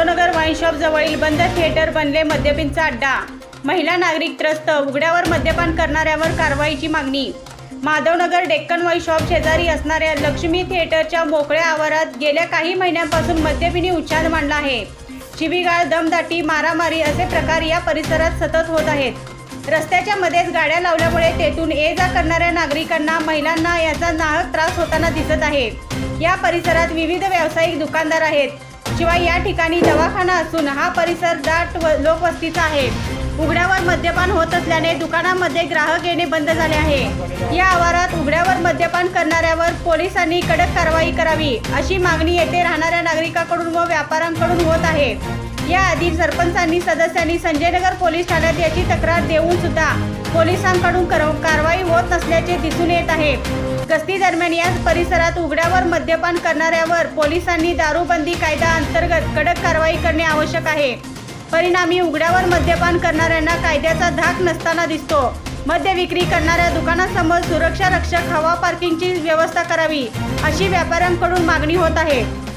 Shop जवळील बंद theatre बनले मद्यपींचा अड्डा. महिला नागरिक त्रस्त उघड्यावर मद्यपान करणाऱ्यावर कारवाईची मागणी. माधवनगर डेक्कन वाई शॉप शेजारी असणाऱ्या लक्ष्मी थिएटरच्या मोकळ्या आवारात गेल्या काही महिन्यांपासून मद्यपिनी उच्छाद मांडला आहे. शिवीगाळ दमदाटी मारामारी असे प्रकार या परिसरात सतत होत आहेत. रस्त्याच्या मध्येच गाड्या लावल्यामुळे तेथून ये जा करणाऱ्या नागरिकांना महिलांना याचा नाहक त्रास होताना दिसत आहे. या परिसरात विविध व्यावसायिक दुकानदार आहेत. शिवाय या ठिकाणी दवाखाना असून हा परिसर दाट व लोकवस्तीचा आहे. उघड्यावर मद्यपान होत असल्याने दुकानामध्ये ग्राहक येणे बंद झाले आहे. या आवारात उघड्यावर मद्यपान करणाऱ्यावर पोलिसांनी कडक कारवाई करावी अशी मागणी येथे राहणाऱ्या नागरिकांकडून व व्यापाऱ्यांकडून होत आहे. याआधी सरपंचांनी सदस्यांनी संजयनगर पोलीस ठाण्यात याची तक्रार देऊन सुद्धा पोलिसांकडून कर- कारवाई होत नसल्याचे दिसून येत आहे. गस्ती दरम्यान या परिसरात उघड्यावर मद्यपान करणाऱ्यावर पोलिसांनी दारूबंदी कायदा अंतर्गत कडक कारवाई करणे आवश्यक आहे. परिणामी उघड्यावर मद्यपान करणाऱ्यांना कायद्याचा धाक नसताना दिसतो. मद्य विक्री करणाऱ्या दुकानासमोर सुरक्षा रक्षक हवा पार्किंगची व्यवस्था करावी अशी व्यापाऱ्यांकडून मागणी होत आहे.